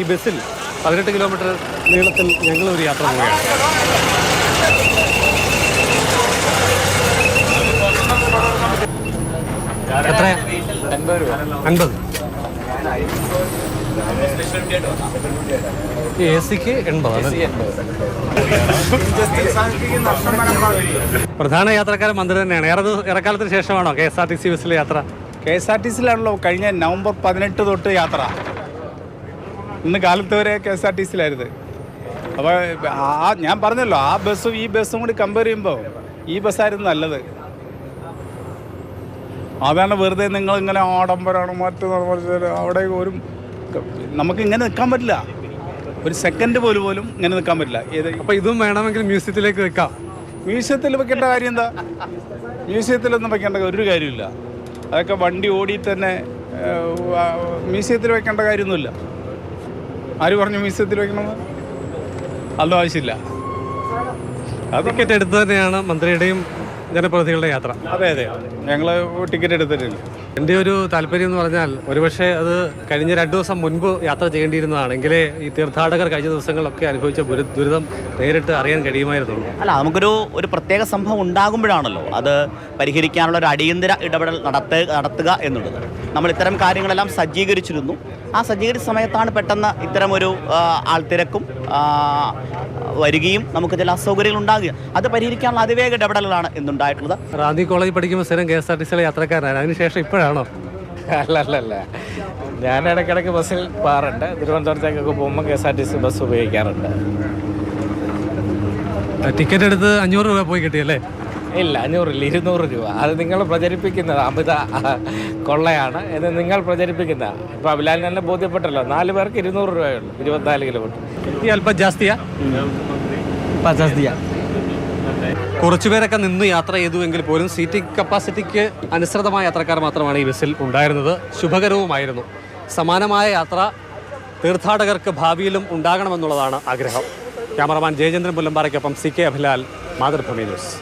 ഈ ബസ്സിൽ പതിനെട്ട് കിലോമീറ്റർ നീളത്തിൽ ഞങ്ങൾ ഒരു യാത്ര പോവുകയാണ്. എത്ര? അൻപത്. എ സിക്ക് എൺപതാണ് പ്രധാന യാത്രക്കാരൻ മന്ത്രി തന്നെയാണ്. ഏറെ ഇറക്കാലത്തിന് ശേഷമാണോ K S R T C ബസ്സിലെ യാത്ര? കെ എസ് ആർ ടി സിയിലാണല്ലോ കഴിഞ്ഞ നവംബർ പതിനെട്ട് തൊട്ട് യാത്ര. ഇന്ന് കാലത്ത് വരെ കെ എസ് ആർ ടി സിയിലായിരുന്നു. അപ്പോൾ ആ ഞാൻ പറഞ്ഞല്ലോ ആ ബസ്സും ഈ ബസ്സും കൂടി കമ്പയർ ചെയ്യുമ്പോൾ ഈ ബസ്സായിരുന്നു നല്ലത്. അതാണ് വെറുതെ നിങ്ങൾ ഇങ്ങനെ ആഡംബരമാണ് മറ്റു അവിടെ ഒരു നമുക്ക് ഇങ്ങനെ നിൽക്കാൻ പറ്റില്ല. ഒരു സെക്കൻഡ് പോലും പോലും ഇങ്ങനെ നിൽക്കാൻ പറ്റില്ല. ഏത് അപ്പോൾ ഇതും വേണമെങ്കിൽ മ്യൂസിയത്തിലേക്ക് വെക്കാം. മ്യൂസിയത്തിൽ വെക്കേണ്ട കാര്യം എന്താ? മ്യൂസിയത്തിലൊന്നും വെക്കേണ്ട ഒരു കാര്യമില്ല. അതൊക്കെ വണ്ടി ഓടി തന്നെ മ്യൂസിയത്തിൽ വെക്കേണ്ട കാര്യമൊന്നുമില്ല. ആര് പറഞ്ഞു മ്യൂസിയത്തിൽ വെക്കണമെന്ന്? അതൊന്നും ആവശ്യമില്ല. അതൊക്കെ എടുത്ത് തന്നെയാണ് മന്ത്രിയുടെയും ജനപ്രതിനിധികളുടെ യാത്ര. അതെ അതെ. ഞങ്ങൾ ടിക്കറ്റ് എടുത്തിട്ടില്ല എന്റെ ഒരു താല്പര്യം എന്ന് പറഞ്ഞാൽ ഒരുപക്ഷെ അത് കഴിഞ്ഞ രണ്ടു ദിവസം മുൻപ് യാത്ര ചെയ്യേണ്ടിയിരുന്നതാണെങ്കിൽ ഈ തീർത്ഥാടകർ കഴിഞ്ഞ ദിവസങ്ങളൊക്കെ അനുഭവിച്ച ദുരി- ദുരിതം നേരിട്ട് അറിയാൻ കഴിയുമായിരുന്നുള്ളൂ. അല്ല നമുക്കൊരു ഒരു പ്രത്യേക സംഭവം ഉണ്ടാകുമ്പോഴാണല്ലോ അത് പരിഹരിക്കാനുള്ള ഒരു അടിയന്തര ഇടപെടൽ നടത്തുക നടത്തുക എന്നുള്ളത്. നമ്മൾ ഇത്തരം കാര്യങ്ങളെല്ലാം സജ്ജീകരിച്ചിരുന്നു. ആ സജ്ജീകരിച്ച സമയത്താണ് പെട്ടെന്ന് ഇത്തരം ഒരു ആൾ ആൾത്തിരക്കും വരികയും നമുക്ക് ചില അസൗകര്യങ്ങൾ ഉണ്ടാകുക അത് പരിഹരിക്കാനുള്ള അതിവേഗ ഇടപെടലുകളാണ് ഇന്നുണ്ടായിട്ടുള്ളത് റാന്നി കോളേജ് പഠിക്കുമ്പോൾ സ്ഥിരം കെ എസ് ആർ ടി സിയിലെ യാത്രക്കാരനാണ്. അതിനുശേഷം ഇപ്പോഴാണോ? അല്ല അല്ല അല്ല ഞാൻ ഇടയ്ക്കിടയ്ക്ക് ബസ്സിൽ പോകാറുണ്ട് തിരുവനന്തപുരത്തേക്കൊക്കെ പോകുമ്പോൾ K S R T C bus ഉപയോഗിക്കാറുണ്ട്. ടിക്കറ്റ് എടുത്ത് അഞ്ഞൂറ് രൂപ പോയി കിട്ടിയല്ലേ? ഇല്ല അഞ്ഞൂറില്ല ഇരുന്നൂറ് രൂപ. അത് നിങ്ങൾ പ്രചരിപ്പിക്കുന്നത് അമിത കൊള്ളയാണ് എന്ന് നിങ്ങൾ പ്രചരിപ്പിക്കുന്ന. ഇപ്പൊ അബിലാലിന് തന്നെ ബോധ്യപ്പെട്ടല്ലോ. നാല് പേർക്ക് ഇരുന്നൂറ് രൂപയുള്ളൂ. ഇരുപത്തിനാല് കിലോമീറ്റർ അല്പം കുറച്ചുപേരൊക്കെ നിന്ന് യാത്ര ചെയ്തുവെങ്കിൽ പോലും സീറ്റിംഗ് കപ്പാസിറ്റിക്ക് അനുസൃതമായ യാത്രക്കാർ മാത്രമാണ് ഈ ബസ്സിൽ ഉണ്ടായിരുന്നത്. ശുഭകരവുമായിരുന്നു. സമാനമായ യാത്ര തീർത്ഥാടകർക്ക് ഭാവിയിലും ഉണ്ടാകണമെന്നുള്ളതാണ് ആഗ്രഹം. Cameraman Jayachandran പുല്ലമ്പാറയ്ക്കൊപ്പം C K Abhilal Mathrubhumi news.